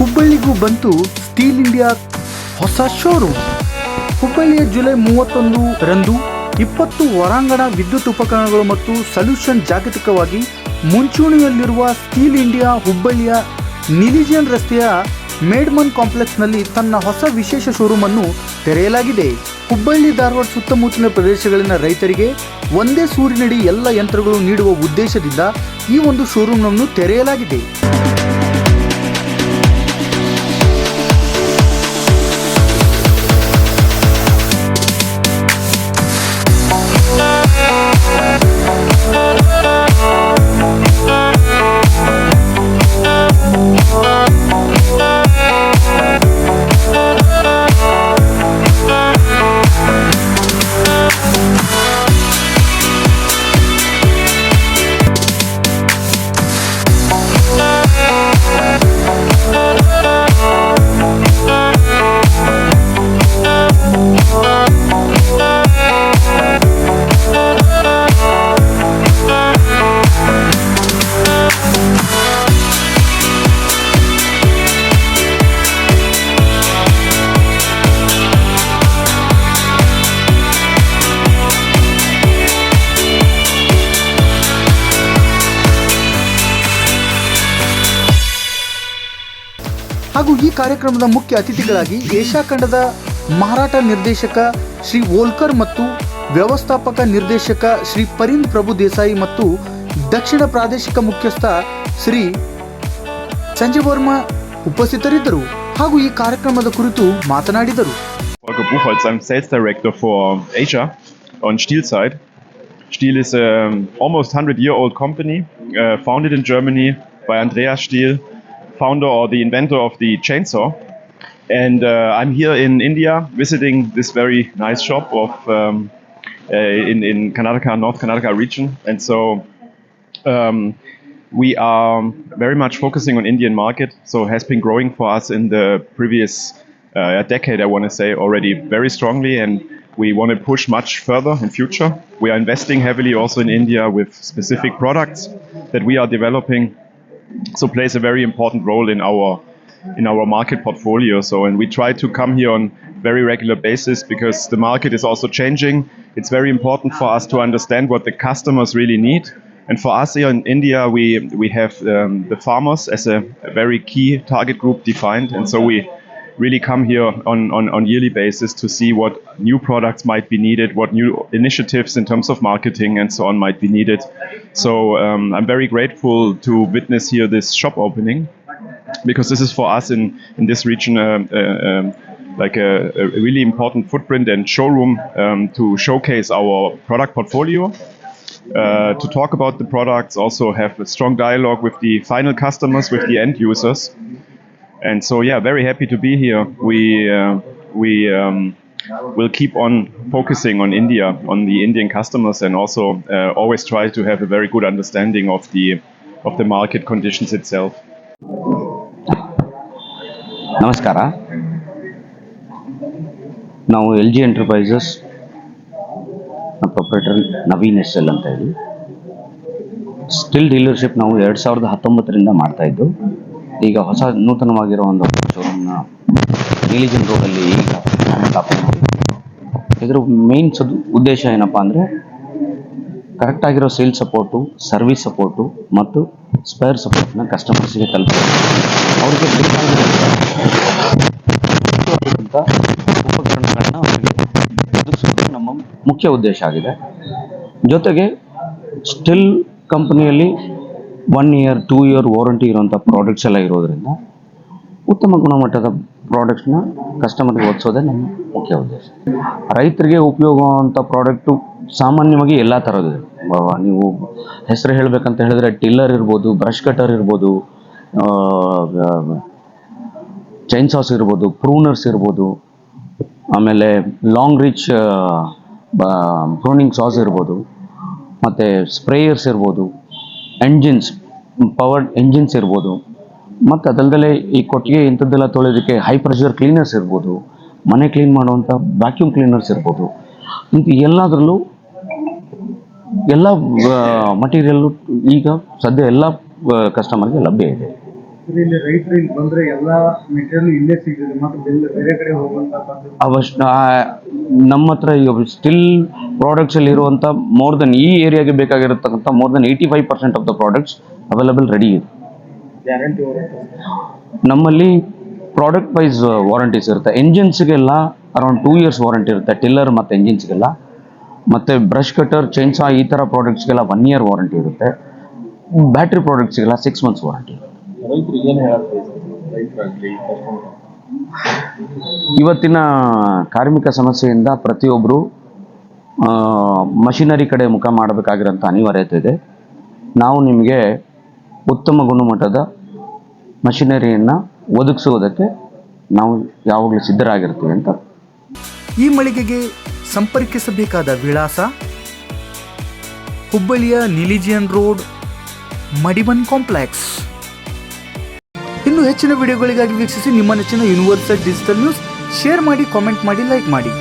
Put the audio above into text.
ಹುಬ್ಬಳ್ಳಿಗೂ ಬಂತು steel India ಹೊಸ showroom ಹುಬ್ಬಳ್ಳಿಯ ಜುಲೈ ಮೂವತ್ತೊಂದು ರಂದು ಇಪ್ಪತ್ತು ಹೊರಾಂಗಣ ವಿದ್ಯುತ್ ಉಪಕರಣಗಳು ಮತ್ತು ಸೊಲ್ಯೂಷನ್ ಜಾಗತಿಕವಾಗಿ ಮುಂಚೂಣಿಯಲ್ಲಿರುವ ಸ್ಟೀಲ್ ಇಂಡಿಯಾ ಹುಬ್ಬಳ್ಳಿಯ ನಿಲಿಜಿಯನ್ ರಸ್ತೆಯ ಮೇಡ್ಮನ್ ಕಾಂಪ್ಲೆಕ್ಸ್ನಲ್ಲಿ ತನ್ನ ಹೊಸ ವಿಶೇಷ ಶೋರೂಮ್ ಅನ್ನು ತೆರೆಯಲಾಗಿದೆ. ಹುಬ್ಬಳ್ಳಿ ಧಾರವಾಡ ಸುತ್ತಮುತ್ತಲಿನ ಪ್ರದೇಶಗಳಲ್ಲಿನ ರೈತರಿಗೆ ಒಂದೇ ಸೂರಿನಡಿ ಎಲ್ಲ ಯಂತ್ರಗಳು ನೀಡುವ ಉದ್ದೇಶದಿಂದ ಈ ಒಂದು ಶೋರೂಮ್ನನ್ನು ತೆರೆಯಲಾಗಿದೆ. ಹಾಗೂ ಈ ಕಾರ್ಯಕ್ರಮದ ಮುಖ್ಯ ಅತಿಥಿಗಳಾಗಿ ಏಷ್ಯಾ ಖಂಡದ ಮಾರಾಟ ನಿರ್ದೇಶಕ ಶ್ರೀ ಓಲ್ಕರ್ ಮತ್ತು ವ್ಯವಸ್ಥಾಪಕ ನಿರ್ದೇಶಕ ಶ್ರೀ ಪರಿಂದ್ ಪ್ರಭು ದೇಸಾಯಿ ಮತ್ತು ದಕ್ಷಿಣ ಪ್ರಾದೇಶಿಕ ಮುಖ್ಯಸ್ಥ ಶ್ರೀ ಸಂಜಯ್ ವರ್ಮಾ ಉಪಸ್ಥಿತರಿದ್ದರು ಹಾಗೂ ಈ ಕಾರ್ಯಕ್ರಮದ ಕುರಿತು ಮಾತನಾಡಿದರು. Stihl is an almost 100 year old company, uh, founded in Germany by Andreas Stihl, founder or the inventor of the chainsaw. And uh, I'm here in India visiting this very nice shop of um, uh, in, in Karnataka, North Karnataka region. And so um, we are very much focusing on Indian market. So has been growing for us in the previous uh, decade, I want to say already very strongly, and we want to push much further in future. We are investing heavily also in India with specific products that we are developing. So plays a very important role in our in our market portfolio. So and we try to come here on very regular basis because the market is also changing. It's very important for us to understand what the customers really need. And for us here in India, we we have um, the farmers as a, a very key target group defined, and so we really come here on, on, on yearly basis to see what new products might be needed, what new initiatives in terms of marketing and so on might be needed. So um, I'm very grateful to witness here this shop opening because this is for us in, in this region uh, uh, um, like a, a really important footprint and showroom um, to showcase our product portfolio. Uh, to talk about the products, also have a strong dialogue with the final customers, with the end users, and so yeah, very happy to be here. We uh, we um, will keep on focusing on India, on the Indian customers, and also uh, always try to have a very good understanding of the of the market conditions itself. ನಮಸ್ಕಾರ ನಾವು L G enterprises proprietor Naveen S L ಅಂತ ಹೇಳಿ still dealership ನಾವು ಎರಡು ಸಾವಿರದ ಹತ್ತೊಂಬತ್ತರಿಂದ ಮಾಡ್ತಾ ಇದ್ದು ಈಗ ಹೊಸ ನೂತನವಾಗಿರೋ ಒಂದು ಶೋರೂಮ್ನ ನೀಲಿಜನ್ ರೋಡಲ್ಲಿ ಈಗ ಸ್ಥಾಪನೆ ಇದರ ಮೇನ್ ಸದ್ ಉದ್ದೇಶ ಏನಪ್ಪ ಅಂದರೆ ಕರೆಕ್ಟಾಗಿರೋ ಸೇಲ್ ಸಪೋರ್ಟು ಸರ್ವಿಸ್ ಸಪೋರ್ಟು ಮತ್ತು ಸ್ಪೇರ್ ಸಪೋರ್ಟ್ನ ಕಸ್ಟಮರ್ಸ್ಗೆ ತಲುಪಬೇಕು ಅವರಿಗೆ ಬೇಕಾಗಿರುವಂಥ ಉಪಕರಣಗಳನ್ನ ಅವರಿಗೆ ಒದಗಿಸೋದು ನಮ್ಮ ಮುಖ್ಯ ಉದ್ದೇಶ ಆಗಿದೆ. ಜೊತೆಗೆ ಸ್ಟಿಲ್ ಕಂಪನಿಯಲ್ಲಿ one year two year warranty ಇರುವಂಥ ಪ್ರಾಡಕ್ಟ್ಸ್ ಎಲ್ಲ ಇರೋದ್ರಿಂದ ಉತ್ತಮ ಗುಣಮಟ್ಟದ ಪ್ರಾಡಕ್ಟ್ಸ್ನ ಕಸ್ಟಮರ್ಗೆ ಓದಿಸೋದೇ ನಮ್ಮ ಮುಖ್ಯ ಉದ್ದೇಶ. ರೈತರಿಗೆ ಉಪಯೋಗ ಅಂಥ ಪ್ರಾಡಕ್ಟು ಸಾಮಾನ್ಯವಾಗಿ ಎಲ್ಲ ಥರದ್ದು ನೀವು ಹೆಸರು ಹೇಳಬೇಕಂತ ಹೇಳಿದ್ರೆ ಟಿಲ್ಲರ್ ಇರ್ಬೋದು ಬ್ರಷ್ ಕಟರ್ ಇರ್ಬೋದು ಚೈನ್ ಸಾಸ್ ಇರ್ಬೋದು ಪ್ರೂನರ್ಸ್ ಇರ್ಬೋದು, ಆಮೇಲೆ ಲಾಂಗ್ ರೀಚ್ ಪ್ರೂನಿಂಗ್ ಸಾಸ್ ಇರ್ಬೋದು, ಮತ್ತು ಸ್ಪ್ರೇಯರ್ಸ್ ಇರ್ಬೋದು ಎಂಜಿನ್ಸ್ ಪವರ್ಡ್ ಎಂಜಿನ್ಸ್ ಇರ್ಬೋದು. ಮತ್ತು ಅದಲ್ದಲೆ ಈ ಕೊಟ್ಟಿಗೆ ಇಂಥದ್ದೆಲ್ಲ ತೊಳೆಯೋದಕ್ಕೆ ಹೈ ಪ್ರೆಷರ್ ಕ್ಲೀನರ್ಸ್ ಇರ್ಬೋದು. ಮನೆ ಕ್ಲೀನ್ ಮಾಡುವಂಥ ವ್ಯಾಕ್ಯೂಮ್ ಕ್ಲೀನರ್ಸ್ ಇರ್ಬೋದು. ಇಂಥ ಎಲ್ಲದರಲ್ಲೂ ಎಲ್ಲ ಮಟೀರಿಯಲ್ಲು ಈಗ ಸದ್ಯ ಎಲ್ಲ ಕಸ್ಟಮರ್ಗೆ ಲಭ್ಯ ಇದೆ. ಇಲ್ಲಿ ರೈತರು ಇಲ್ಲಿ ಬಂದ್ರೆ ಎಲ್ಲಾ ಮೆಟೀರಿಯಲ್ ಇಲ್ಲೇ ಸಿಗ್ತದೆ ಮತ್ತೆ ಬೇರೆ ಕಡೆ ಹೋಗುವಂತ ಅವಶ್ಯ ಆ, ನಮ್ಮ ಹತ್ರ ಈಗ ಸ್ಟಿಲ್ ಪ್ರಾಡಕ್ಟ್ಸ್ ಅಲ್ಲಿ ಇರುವಂತ ಮೋರ್ ದನ್ ಈ ಏರಿಯಾಗೆ ಬೇಕಾಗಿರತಕ್ಕಂಥ more than eighty five percent of the products available ready ಇದೆ ನಮ್ಮಲ್ಲಿ ಪ್ರಾಡಕ್ಟ್ ವೈಸ್ ವಾರಂಟೀಸ್ ಇರುತ್ತೆ. ಎಂಜಿನ್ಸ್ಗೆಲ್ಲ ಅರೌಂಡ್ ಟೂ ಇಯರ್ಸ್ ವಾರಂಟಿ ಇರುತ್ತೆ. ಟಿಲ್ಲರ್ ಮತ್ತು ಎಂಜಿನ್ಸ್ಗೆಲ್ಲ ಮತ್ತು ಬ್ರಷ್ ಕಟರ್ ಚೈನ್ಸಾ ಈ ಥರ ಪ್ರಾಡಕ್ಟ್ಸ್ಗೆಲ್ಲ ಒನ್ ಇಯರ್ ವಾರಂಟಿ ಇರುತ್ತೆ. ಬ್ಯಾಟ್ರಿ ಪ್ರಾಡಕ್ಟ್ಸ್ಗೆಲ್ಲ ಸಿಕ್ಸ್ ಮಂತ್ಸ್ ವಾರಂಟಿ ಇವತ್ತಿನ ಕಾರ್ಮಿಕ ಸಮಸ್ಯೆಯಿಂದ ಪ್ರತಿಯೊಬ್ಬರು ಮಷಿನರಿ ಕಡೆ ಮುಖ ಮಾಡಬೇಕಾಗಿರೋಂಥ ಅನಿವಾರ್ಯತೆ ಇದೆ. ನಾವು ನಿಮಗೆ ಉತ್ತಮ ಗುಣಮಟ್ಟದ ಮಷಿನರಿಯನ್ನು ಒದಗಿಸುವುದಕ್ಕೆ ನಾವು ಯಾವಾಗಲೂ ಸಿದ್ಧರಾಗಿರ್ತೀವಿ ಅಂತ. ಈ ಮಳಿಗೆಗೆ ಸಂಪರ್ಕಿಸಬೇಕಾದ ವಿಳಾಸ? ಹುಬ್ಬಳ್ಳಿಯ ನಿಲಿಜಿಯನ್ ರೋಡ್, ಮಡಿಬನ್ ಕಾಂಪ್ಲೆಕ್ಸ್. ಇನ್ನು ಹೆಚ್ಚಿನ ವಿಡಿಯೋಗಳಿಗಾಗಿ ವೀಕ್ಷಿಸಿ ನಿಮ್ಮ ನೆಚ್ಚಿನ ಯೂನಿವರ್ಸಲ್ ಡಿಜಿಟಲ್ ನ್ಯೂಸ್, ಶೇರ್ ಮಾಡಿ, ಕಾಮೆಂಟ್ ಮಾಡಿ, ಲೈಕ್ ಮಾಡಿ.